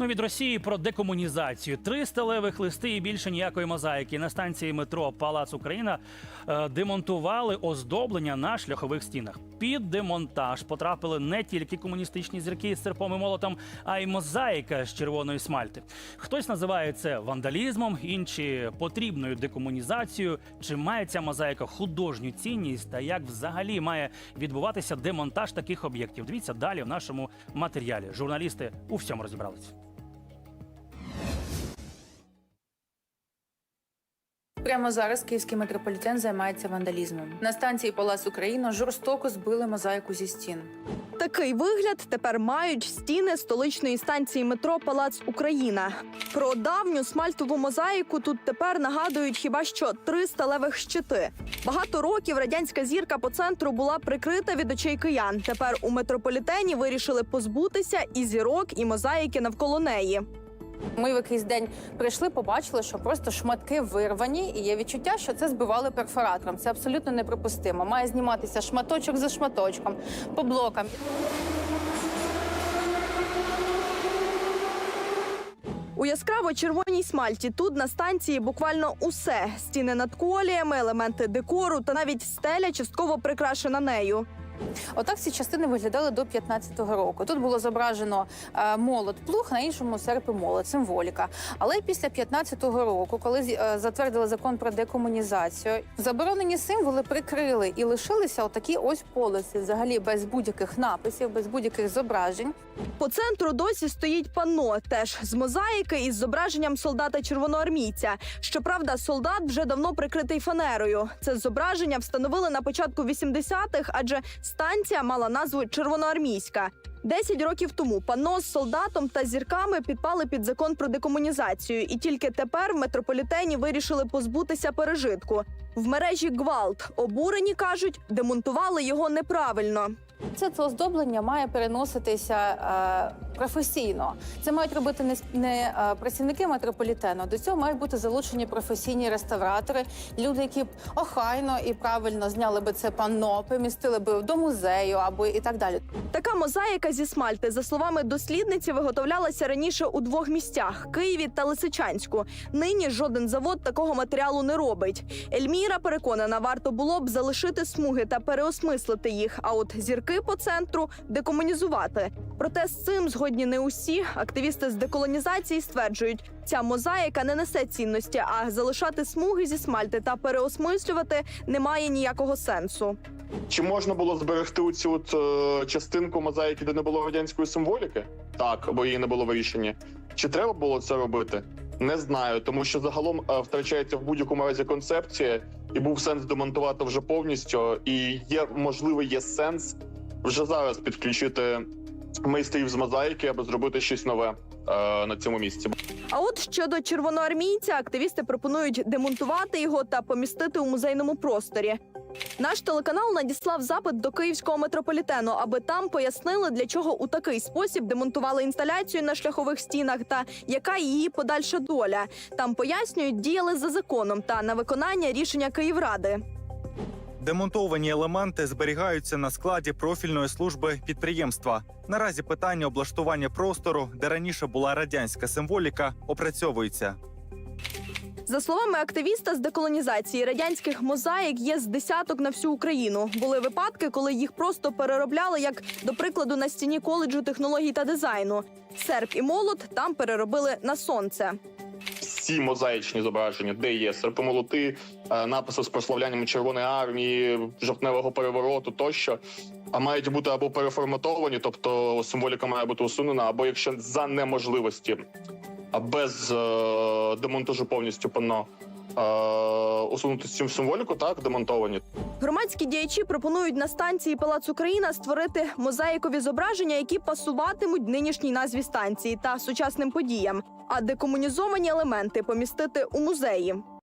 Ну, від Росії про декомунізацію. Три сталевих листи і більше ніякої мозаїки. На станції метро Палац Україна е, демонтували оздоблення на шляхових стінах. Під демонтаж потрапили не тільки комуністичні зірки з серпом і молотом, а й мозаїка з червоної смальти. Хтось називає це вандалізмом, інші потрібною декомунізацією. Чи має ця мозаїка художню цінність та як взагалі має відбуватися демонтаж таких об'єктів? Дивіться далі в нашому матеріалі. Журналісти у всьому розібралися. Прямо зараз київський метрополітен займається вандалізмом. На станції Палац Україна жорстоко збили мозаїку зі стін. Такий вигляд тепер мають стіни столичної станції метро Палац Україна. Про давню смальтову мозаїку тут тепер нагадують хіба що три сталевих щити. Багато років радянська зірка по центру була прикрита від очей киян. Тепер у метрополітені вирішили позбутися і зірок, і мозаїки навколо неї. Ми в якийсь день прийшли, побачили, що просто шматки вирвані, і є відчуття, що це збивали перфоратором. Це абсолютно неприпустимо. Має зніматися шматочок за шматочком по блокам. У яскраво червоній смальті тут на станції буквально усе: стіни над коліями, елементи декору та навіть стеля частково прикрашена нею. Отак ці частини виглядали до 15-го року. Тут було зображено е, молот плуг, на іншому серп і молот, символіка. Але після 15-го року, коли е, затвердили закон про декомунізацію, заборонені символи прикрили і лишилися отакі ось полиси, взагалі без будь-яких написів, без будь-яких зображень. По центру досі стоїть панно, теж з мозаїки із зображенням солдата червоноармійця. Щоправда, солдат вже давно прикритий фанерою. Це зображення встановили на початку 80-х, адже станція мала назву Червоноармійська. Десять років тому панно з солдатом та зірками підпали під закон про декомунізацію, і тільки тепер в метрополітені вирішили позбутися пережитку. В мережі гвалт обурені кажуть, демонтували його неправильно. Це це оздоблення має переноситися е, професійно. Це мають робити не, не е, працівники метрополітену. До цього мають бути залучені професійні реставратори, люди, які б охайно і правильно зняли би це панно, помістили би до музею або і так далі. Така мозаїка зі смальти, за словами дослідниці, виготовлялася раніше у двох місцях Києві та Лисичанську. Нині жоден завод такого матеріалу не робить. Ельміра переконана, варто було б залишити смуги та переосмислити їх. А от зірки по центру декомунізувати. Проте з цим згодні не усі. Активісти з деколонізації стверджують, ця мозаїка не несе цінності, а залишати смуги зі смальти та переосмислювати немає ніякого сенсу. Чи можна було зберегти цю от, е, частинку мозаїки, де не було радянської символіки? Так, бо її не було в рішенні. Чи треба було це робити? Не знаю, тому що загалом е, втрачається в будь-якому разі концепція, і був сенс демонтувати вже повністю. І є можливо, є сенс вже зараз підключити майстрів з мозаїки, аби зробити щось нове е, на цьому місці. А от щодо червоноармійця, активісти пропонують демонтувати його та помістити у музейному просторі. Наш телеканал надіслав запит до київського метрополітену, аби там пояснили, для чого у такий спосіб демонтували інсталяцію на шляхових стінах та яка її подальша доля. Там пояснюють, діяли за законом та на виконання рішення Київради. Демонтовані елементи зберігаються на складі профільної служби підприємства. Наразі питання облаштування простору, де раніше була радянська символіка, опрацьовується. За словами активіста з деколонізації, радянських мозаїк є з десяток на всю Україну. Були випадки, коли їх просто переробляли, як до прикладу, на стіні коледжу технологій та дизайну. Серп і молот там переробили на сонце. Всі мозаїчні зображення, де є серпомолоти, е, написи з прославлянням Червоної армії, жовтневого перевороту тощо. А мають бути або переформатовані, тобто символіка має бути усунена, або якщо за неможливості, а без е, демонтажу повністю панно усунути цю символіку, так демонтовані. Громадські діячі пропонують на станції Палац Україна створити мозаїкові зображення, які пасуватимуть нинішній назві станції та сучасним подіям, а декомунізовані елементи помістити у музеї.